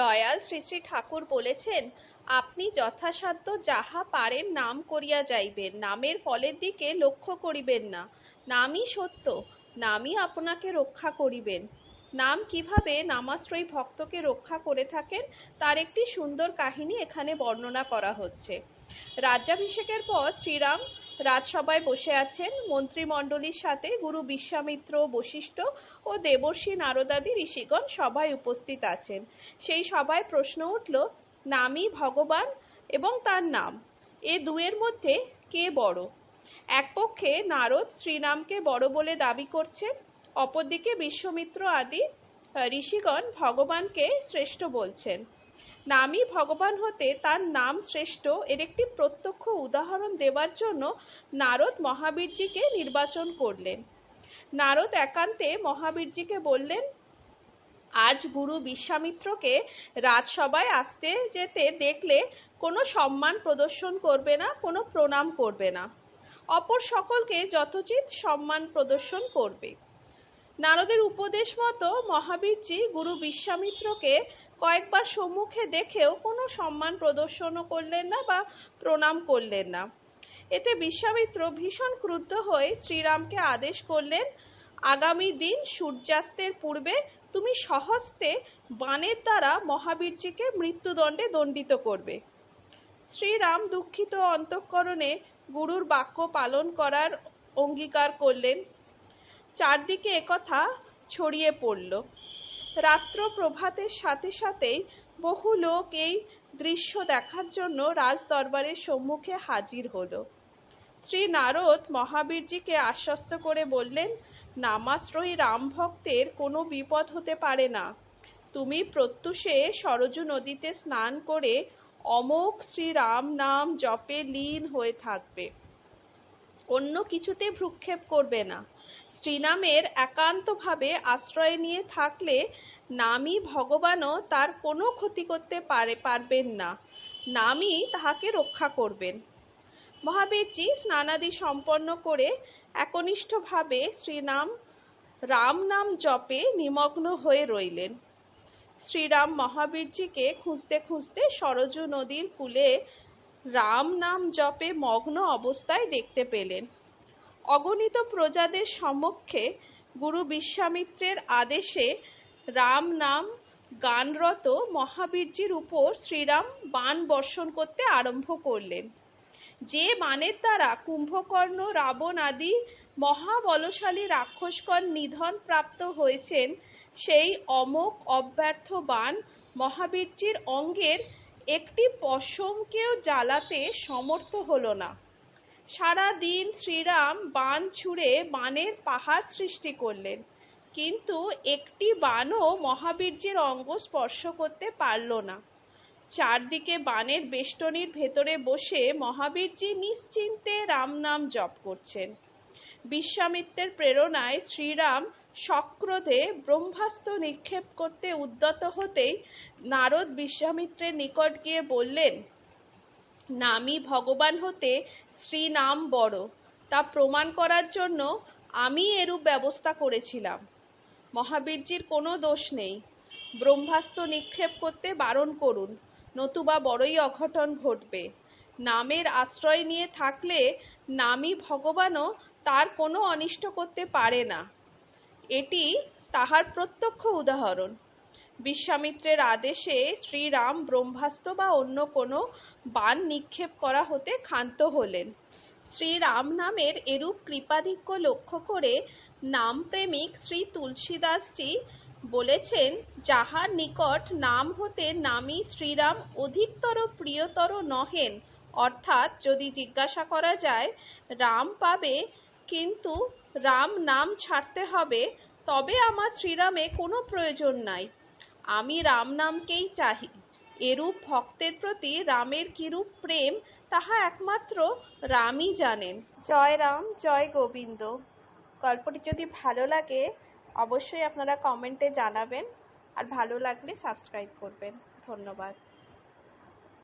দয়াল শ্রী শ্রী ঠাকুর বলেছেন, আপনি যথাসাধ্য যাহা পারেন নাম করিয়া যাইবেন। নামের ফলের দিকে লক্ষ্য করিবেন না। নামই সত্য, নামই আপনাকে রক্ষা করিবেন। নাম কীভাবে নামাশ্রয়ী ভক্তকে রক্ষা করে থাকেন, তার একটি সুন্দর কাহিনী এখানে বর্ণনা করা হচ্ছে। রাজ্যাভিষেকের পর শ্রীরাম রাজসভায় বসে আছেন মন্ত্রিমণ্ডলীর সাথে গুরু বিশ্বামিত্র বশিষ্ঠ ও দেবর্ষী নারদাদি ঋষিগণ সভায় উপস্থিত আছেন। সেই সভায় প্রশ্ন উঠল, নামই ভগবান এবং তার নাম, এ দুয়ের মধ্যে কে বড়? এক পক্ষে নারদ শ্রীরামকে বড় বলে দাবি করছেন, অপরদিকে বিশ্বমিত্র আদি ঋষিগণ ভগবানকে শ্রেষ্ঠ বলছেন। নামই ভগবান হতে তার নাম শ্রেষ্ঠ। এর একটি প্রত্যক্ষ উদাহরণ দেওয়ার জন্য নারদ মহাবীরজিকে নির্বাচন করলেন। নারদ একান্তে মহাবীরজিকে বললেন, আজ গুরু বিশ্বামিত্রকে রাজসভায় আসতে যেতে দেখলে কোনো সম্মান প্রদর্শন করবে না, কোনো প্রণাম করবে না। অপর সকলকে যথোচিত সম্মান প্রদর্শন করবে। নারদের উপদেশ মতো মহাবীরজি গুরু বিশ্বামিত্রকে কয়েকবার সম্মুখে দেখেও কোনো সম্মান প্রদর্শনও করলেন না বা প্রণাম করলেন না। এতে বিশ্বামিত্র ভীষণ ক্রুদ্ধ হয়ে শ্রীরামকে আদেশ করলেন, আগামী দিন সূর্যাস্তের পূর্বে তুমি সহস্তে বাণের দ্বারা মহাবীরজিকে মৃত্যুদণ্ডে দণ্ডিত করবে। শ্রীরাম দুঃখিত অন্তঃকরণে গুরুর বাক্য পালন করার অঙ্গীকার করলেন। চারদিকে একথা ছড়িয়ে পড়ল। রাত্র প্রভাতের সাথে সাথেই বহু লোক এই দৃশ্য দেখার জন্য রাজ দরবারের সম্মুখে হাজির হলো। শ্রী নারদ মহাবীরজিকে আশ্বস্ত করে বললেন, নামাশ্রয়ী রাম ভক্তের কোনো বিপদ হতে পারে না। তুমি প্রত্যুষে সরজু নদীতে স্নান করে অমোক শ্রী রাম নাম জপে লীন হয়ে থাকবে। অন্য কিছুতে ভ্রুক্ষেপ করবে না। শ্রীনামের একান্তভাবে আশ্রয় নিয়ে থাকলে নামই ভগবানও তার কোনো ক্ষতি করতে পারে, পারবেন না। নামই তাহাকে রক্ষা করবেন। মহাবীরজি স্নানাদি সম্পন্ন করে একনিষ্ঠভাবে শ্রীনাম রাম নাম জপে নিমগ্ন হয়ে রইলেন। শ্রীরাম মহাবীরজিকে খুঁজতে খুঁজতে সরজু নদীর কূলে রাম নাম জপে মগ্ন অবস্থায় দেখতে পেলেন। অগণিত প্রজাদের সমক্ষে গুরু বিশ্বামিত্রের আদেশে রাম নাম গানরত মহাবীরজির উপর শ্রীরাম বাণ বর্ষণ করতে আরম্ভ করলেন। যে বাণের দ্বারা কুম্ভকর্ণ, রাবণ আদি মহাবলশালী রাক্ষসগণ নিধন প্রাপ্ত হয়েছেন, সেই অমোক অব্যর্থ বাণ মহাবীরজির অঙ্গের একটি পশমকেও জ্বালাতে সমর্থ হল না। সারা দিন শ্রীরাম বান ছুঁড়ে বানের পাহাড় সৃষ্টি করলেন। কিন্তু একটি বাণও মহাবীর্যের অঙ্গ স্পর্শ করতে পারল না। চারদিকে বানের বেষ্টনীর ভেতরে বসে মহাবীরজি নিশ্চিন্তে রাম নাম জপ করছেন। বিশ্বামিত্রের প্রেরণায় শ্রীরাম সক্রোধে ব্রহ্মাস্ত্র নিক্ষেপ করতে উদ্যত হতেই নারদ বিশ্বামিত্রের নিকট গিয়ে বললেন নামই ভগবান হতে শ্রীনাম বড়। তা প্রমাণ করার জন্য আমি এরূপ ব্যবস্থা করেছিলাম। মহাবীরজির কোনো দোষ নেই। ব্রহ্মাস্ত্র নিক্ষেপ করতে বারণ করুন, নতুবা বড়ই অঘটন ঘটবে। নামের আশ্রয় নিয়ে থাকলে নামই ভগবানও তার কোনো অনিষ্ট করতে পারে না। এটি তাহার প্রত্যক্ষ উদাহরণ। বিশ্বামিত্রের আদেশে শ্রীরাম ব্রহ্মাস্ত্র বা অন্য কোনো বান নিক্ষেপ করা হতে ক্ষান্ত হলেন। শ্রীরাম নামের এরূপ কৃপাধিক্য লক্ষ্য করে নামপ্রেমিক শ্রী তুলসীদাসজি বলেছেন, যাহার নিকট নাম হতে নামই শ্রীরাম অধিকতর প্রিয়তর নহেন। অর্থাৎ যদি জিজ্ঞাসা করা যায়, রাম পাবে, কিন্তু রাম নাম ছাড়তে হবে, তবে আমার শ্রীরামে কোনো প্রয়োজন নাই। আমি রাম নামকেই চাহি। এরূপ ভক্তের প্রতি রামের কিরূপ প্রেম, তাহা একমাত্র রামই জানেন। জয় রাম, জয় গোবিন্দ। গল্পটি যদি ভালো লাগে, অবশ্যই আপনারা কমেন্টে জানাবেন। আর ভালো লাগলে সাবস্ক্রাইব করবেন। ধন্যবাদ।